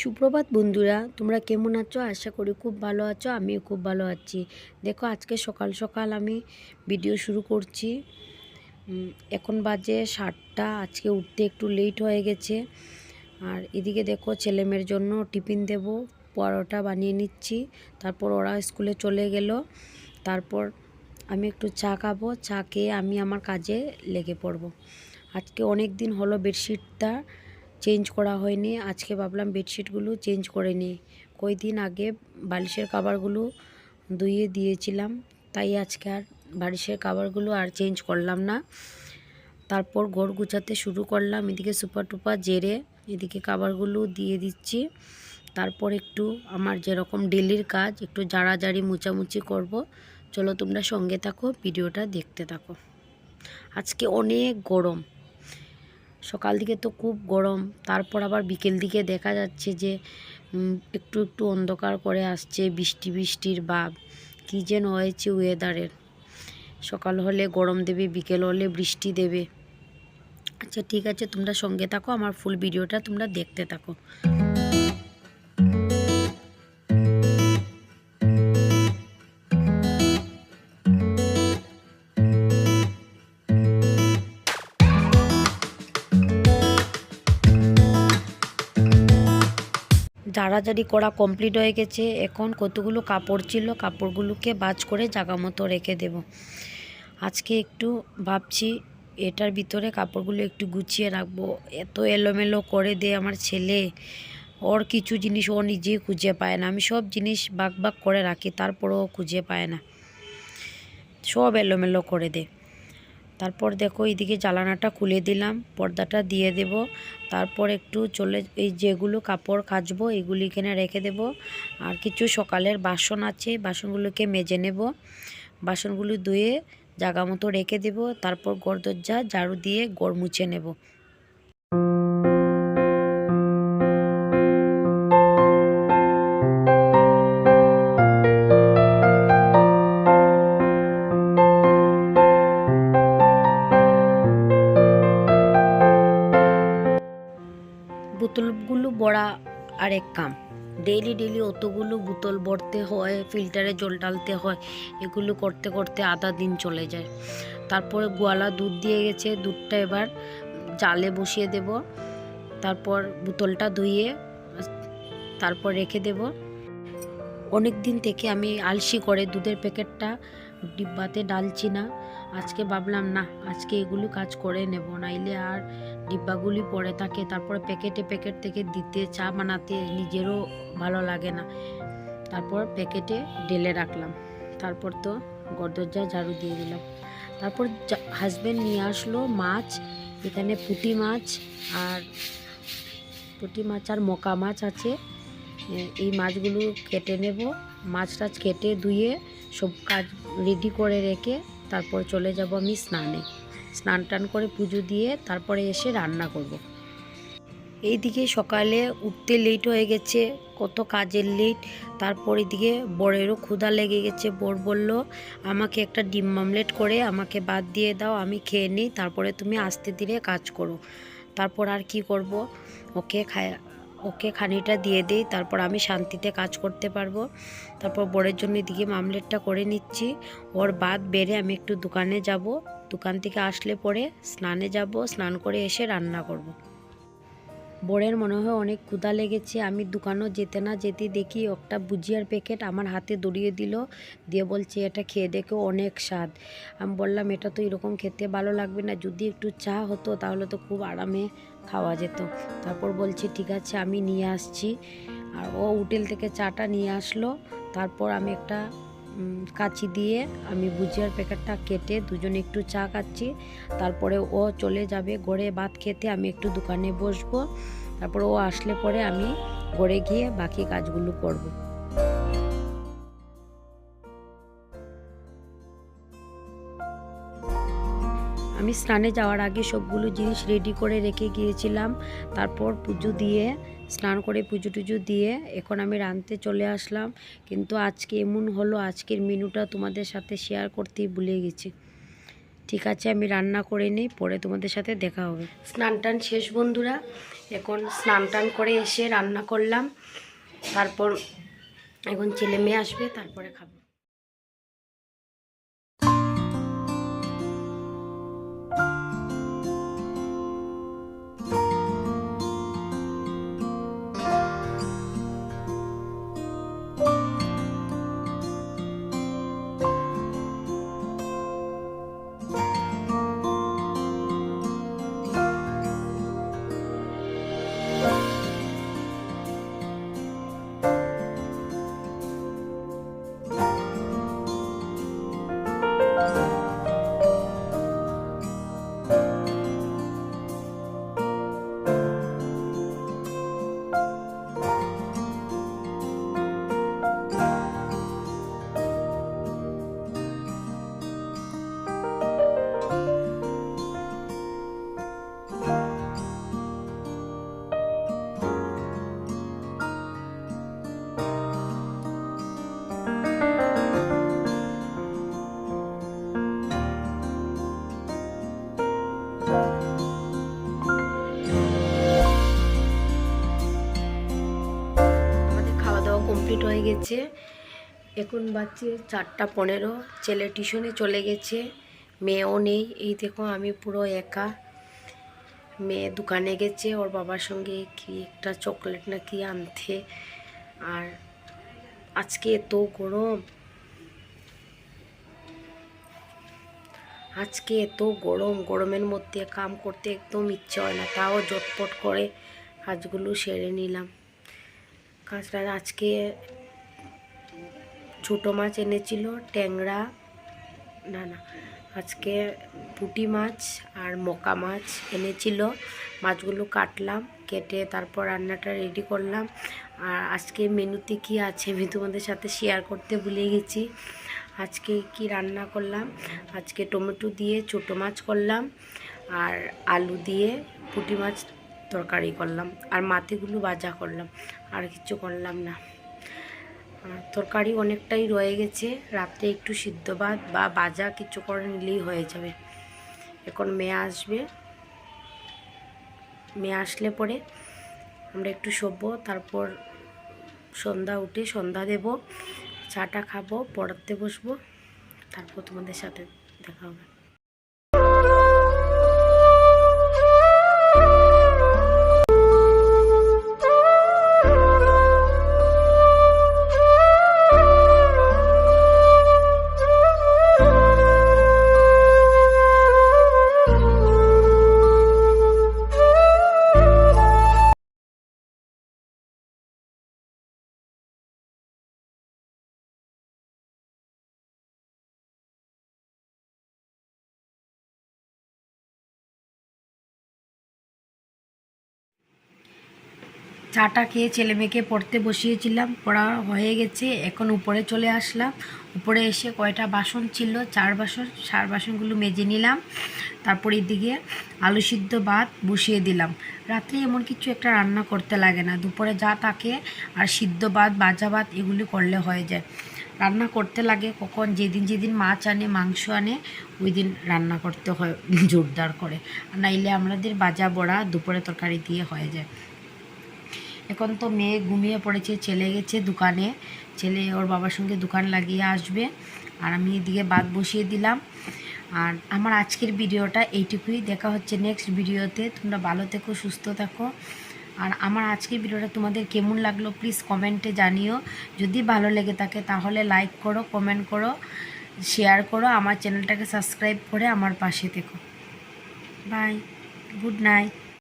সুপ্রভাত বন্ধুরা, তোমরা কেমন আছো? আশা করি খুব ভালো আছো, আমিও খুব ভালো আছি। দেখো, আজকে সকাল সকাল আমি ভিডিও শুরু করছি। এখন বাজে সাতটা, আজকে উঠতে একটু লেট হয়ে গেছে। আর এদিকে দেখো, ছেলেমেয়ের জন্য টিফিন দেব, পরোটা বানিয়ে নিচ্ছি। তারপর ওরা স্কুলে চলে গেল। তারপর আমি একটু চা খাব, চা খেয়ে আমি আমার কাজে লেগে পড়ব। আজকে অনেক দিন হলো বেডশিটটা চেঞ্জ করা হয়নি। আজকে ভাবলাম বেডশিটগুলো চেঞ্জ করে নিই। কয়দিন আগে বালিশের কাভারগুলো ধুইয়ে দিয়েছিলাম, তাই আজকে আর বালিশের কাভারগুলো আর চেঞ্জ করলাম না। তারপর ঘর গুছাতে শুরু করলাম, এদিকে সুপার টুপার জেরে এদিকে কাভারগুলো দিয়ে দিচ্ছি। তারপর একটু আমার যেরকম ডেলির কাজ, একটু জাড়াজাড়ি মুচামুচি করব। চলো তোমরা সঙ্গে থাকো, ভিডিওটা দেখতে থাকো। আজকে অনেক গরম। সকাল দিকে তো খুব গরম, তারপর আবার বিকেল দিকে দেখা যাচ্ছে যে একটু একটু অন্ধকার করে আসছে, বৃষ্টি বৃষ্টির ভাব। কী যেন হয়েছে ওয়েদারের সকাল হলে গরম দেবে, বিকেল হলে বৃষ্টি দেবে। আচ্ছা ঠিক আছে, তোমরা সঙ্গে থাকো, আমার ফুল ভিডিওটা তোমরা দেখতে থাকো। জাড়াজাড়ি করা কমপ্লিট হয়ে গেছে। এখন কতগুলো কাপড় ছিল, কাপড়গুলোকে বাজ করে জাগা মতো রেখে দেব। আজকে একটু ভাবছি, এটার ভিতরে কাপড়গুলো একটু গুছিয়ে রাখব। এত এলোমেলো করে দে আমার ছেলে। ওর কিছু জিনিস ও নিজেই খুঁজে পায় না। আমি সব জিনিস বাক বাক করে রাখি, তারপরও খুঁজে পায় না। সব এলোমেলো করে দে। তারপর দেখো এইদিকে জ্বালানাটা খুলে দিলাম, পর্দাটা দিয়ে দেব। তারপর একটু চলে, এই যেগুলো কাপড় কাচবো এইগুলি এখানে রেখে দেব। আর কিছু সকালের বাসন আছে, বাসনগুলোকে মেজে নেব। বাসনগুলো ধুয়ে জাগা মতো রেখে দেব। তারপর গড় দরজা ঝাড়ু দিয়ে গড় মুছে নেব। আরেক কাম ডেইলি ডেইলি অতগুলো বোতল ভরতে হয় ফিল্টারে জল ডালতে হয়, এগুলো করতে করতে আধা দিন চলে যায়। তারপরে গোয়ালা দুধ দিয়ে গেছে, দুধটা এবার জালে বসিয়ে দেব। তারপর বোতলটা ধুয়ে তারপর রেখে দেব। অনেক দিন থেকে আমি আলসি করে দুধের প্যাকেটটা ডিব্বাতে ডালছি না। আজকে ভাবলাম না আজকে এগুলো কাজ করে নেব। নাইলে আর ডিব্বাগুলি পড়ে থাকে। তারপরে প্যাকেটে প্যাকেট থেকে দিতে, চা বানাতে নিজেরও ভালো লাগে না। তারপর প্যাকেটে ঢেলে রাখলাম। তারপর তো গরদরজা ঝাড়ু দিয়ে দিলাম। তারপর হাজব্যান্ড নিয়ে আসলো মাছ, এখানে পুঁটি মাছ আর পুঁটি মাছ আর মোকা মাছ আছে। এই মাছগুলো কেটে নেব। মাছ টাছ কেটে ধুয়ে সব কাজ রেডি করে রেখে তারপর চলে যাব আমি স্নানে। স্নান টান করে পুজো দিয়ে তারপরে এসে রান্না করব। এইদিকে সকালে উঠতে লেট হয়ে গেছে, কত কাজের লেট তারপর এদিকে বড়েরও ক্ষুধা লেগে গেছে। বর বলল, আমাকে একটা ডিম মামলেট করে আমাকে বাদ দিয়ে দাও, আমি খেয়ে নিই। তারপরে তুমি আস্তে ধীরে কাজ করো। তারপর আর কি করব? ওকে খায় ওকে খানিটা দিয়ে দিই, তারপর আমি শান্তিতে কাজ করতে পারব। তারপর বোরের জন্য এদিকে মামলেটটা করে নিচ্ছি। ওর বাদ বেড়ে আমি একটু দোকানে যাব। দোকান থেকে আসলে পরে স্নানে যাব, স্নান করে এসে রান্না করব। বরের মনে হয় অনেক ক্ষুধা লেগেছে। আমি দোকানও যেতে না যেতে দেখি একটা ভুজিয়ার প্যাকেট আমার হাতে দড়িয়ে দিল। দিয়ে বলছে, এটা খেয়ে দেখো অনেক স্বাদ। আমি বললাম, এটা তো এরকম খেতে ভালো লাগবে না। যদি একটু চা হতো তাহলে তো খুব আরামে খাওয়া যেত। তারপর বলছে, ঠিক আছে, আমি নিয়ে আসছি। আর ও হোটেল থেকে চাটা নিয়ে আসলো। তারপর আমি একটা কাঁচি দিয়ে আমি ভুজিয়ার প্যাকেটটা কেটে দুজনে একটু চা খাচ্ছি তারপরে ও চলে যাবে গড়ে ভাত খেতে, আমি একটু দোকানে বসবো তারপর ও আসলে পরে আমি গড়ে গিয়ে বাকি কাজগুলো করব। আমি স্নানে যাওয়ার আগে সবগুলো জিনিস রেডি করে রেখে গিয়েছিলাম। তারপর পুজো দিয়ে, স্নান করে পুজো টুজো দিয়ে এখন আমি রাঁধতে চলে আসলাম। কিন্তু আজকে এমন হলো, আজকের মেনুটা তোমাদের সাথে শেয়ার করতেই ভুলে গেছি। ঠিক আছে, আমি রান্না করে নিই, পরে তোমাদের সাথে দেখা হবে। স্নান টান শেষ বন্ধুরা, এখন স্নান টান করে এসে রান্না করলাম। তারপর এখন ছেলে মেয়ে আসবে, তারপরে খাব। কমপ্লিট হয়ে গেছে। এখন বাজছে চারটা পনেরো। ছেলে টিউশনে চলে গেছে। মেয়েও নেই। এই দেখো আমি পুরো একা। মেয়ে দোকানে গেছে। ওর বাবার সঙ্গে কি একটা চকলেট না কি আনতে আর আজকে এত গরম। আজকে এত গরম। গরমের মধ্যে কাম করতে একদম ইচ্ছে হয় না। তাও জটপট করে কাজগুলো সেরে নিলাম। কাজটা আজকে ছোটো মাছ এনেছিল, ট্যাংরা, না না, আজকে পুঁটি মাছ আর মোকা মাছ এনেছিল। মাছগুলো কাটলাম, কেটে তারপর রান্নাটা রেডি করলাম। আর আজকে মেনুতে কি আছে আমি তোমাদের সাথে শেয়ার করতে ভুলে গেছি। আজকে কি রান্না করলাম? আজকে টমেটো দিয়ে ছোটো মাছ করলাম আর আলু দিয়ে পুঁটি মাছ তরকারি করলাম, আর মাথাগুলো ভাজা করলাম, আর কিছু করলাম না। তরকারি অনেকটাই রয়ে গেছে, রাত্রে একটু সিদ্ধ ভাত বা ভাজা কিছু করে নিলেই হয়ে যাবে। এখন মেয়ে আসবে। মেয়ে আসলে পরে আমরা একটু শোবো, তারপর সন্ধ্যা উঠে সন্ধ্যা দেব, চাটা খাব, পড়াতে বসবো, তারপর তোমাদের সাথে দেখা হবে। চাটা খেয়ে ছেলে মেয়েকে পড়তে বসিয়েছিলাম, পড়া হয়ে গেছে, এখন উপরে চলে আসলাম। উপরে এসে কয়টা বাসন ছিল? চার বাসন চার বাসনগুলো মেজে নিলাম, তারপর এদিকে আলু সিদ্ধ ভাত বসিয়ে দিলাম। রাত্রে এমন কিছু একটা রান্না করতে লাগে না, দুপুরে যা থাকে আর সিদ্ধ ভাত বাজা ভাত এগুলি করলে হয়ে যায়। রান্না করতে লাগে কখন, যেদিন যেদিন মাছ আনে, মাংস আনে, ওই দিন রান্না করতে হয়, জোরদার করে। নাইলে আমাদের বাজা বড়া দুপুরে তরকারি দিয়ে হয়ে যায়। এখন তো মেয়ে ঘুমিয়ে পড়েছে ছেলে গেছে দোকানে। ছেলে ওর বাবার সঙ্গে দোকান লাগিয়ে আসবে। আর আমি এদিকে বাদ বসিয়ে দিলাম। আর আমার আজকের ভিডিওটা এইটুকুই। দেখা হচ্ছে নেক্সট ভিডিওতে। তোমরা ভালো থেকো, সুস্থ থাকো। আর আমার আজকের ভিডিওটা তোমাদের কেমন লাগল প্লিজ কমেন্টে জানিও। যদি ভালো লেগে থাকে তাহলে লাইক করো কমেন্ট করো শেয়ার করো, আমার চ্যানেলটাকে সাবস্ক্রাইব করে আমার পাশে থেকো। Bye good night